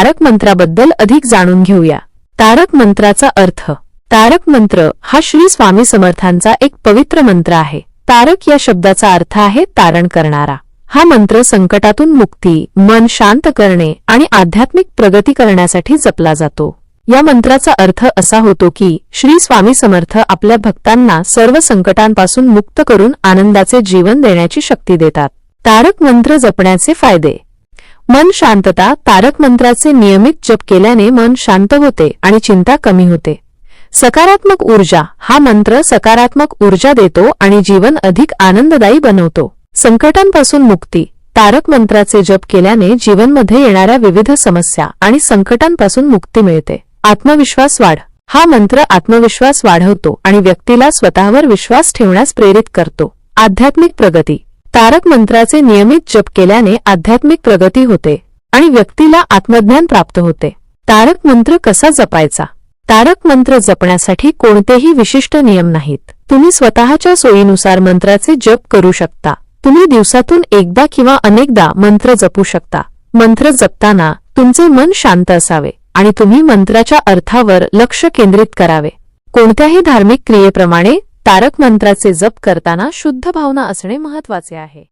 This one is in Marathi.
तारक मंत्राबद्दल अधिक जाणून घेऊया. तारक मंत्राचा अर्थ. तारक मंत्र हा श्री स्वामी समर्थांचा एक पवित्र मंत्र आहे. तारक या शब्दाचा अर्थ आहे तारण करणारा. हा मंत्र संकटातून मुक्ती मन शांत करणे आणि आध्यात्मिक प्रगती करण्यासाठी जपला जातो. या मंत्राचा अर्थ असा होतो की श्री स्वामी समर्थ आपल्या भक्तांना सर्व संकटांपासून मुक्त करून आनंदाचे जीवन देण्याची शक्ती देतात. तारक मंत्र जपण्याचे फायदे. मन शांतता तारक मंत्राचे नियमित जप केल्याने मन शांत होते आणि चिंता कमी होते. सकारात्मक ऊर्जा हा मंत्र सकारात्मक ऊर्जा देतो आणि जीवन अधिक आनंददायी बनवतो. संकटांपासून मुक्ती तारक मंत्राचे जप केल्याने जीवनमध्ये येणाऱ्या विविध समस्या आणि संकटांपासून मुक्ती मिळते. आत्मविश्वास वाढ हा मंत्र आत्मविश्वास वाढवतो आणि व्यक्तीला स्वतःवर विश्वास ठेवण्यास प्रेरित करतो. आध्यात्मिक प्रगती तारक मंत्राचे नियमित जप केल्याने आध्यात्मिक प्रगती होते आणि व्यक्तीला आत्मज्ञान प्राप्त होते. तारक मंत्र कसा जपायचा? तारक मंत्र जपण्यासाठी कोणतेही विशिष्ट नियम नाहीत. तुम्ही स्वतःच्या सोयीनुसार मंत्राचे जप करू शकता. तुम्ही दिवसातून एकदा किंवा अनेकदा मंत्र जपू शकता. मंत्र जपताना तुमचे मन शांत असावे आणि तुम्ही मंत्राच्या अर्थावर लक्ष केंद्रित करावे. कोणत्याही धार्मिक क्रियेप्रमाणे तारक मंत्राचे जप करताना शुद्ध भावना असणे महत्त्वाचे आहे.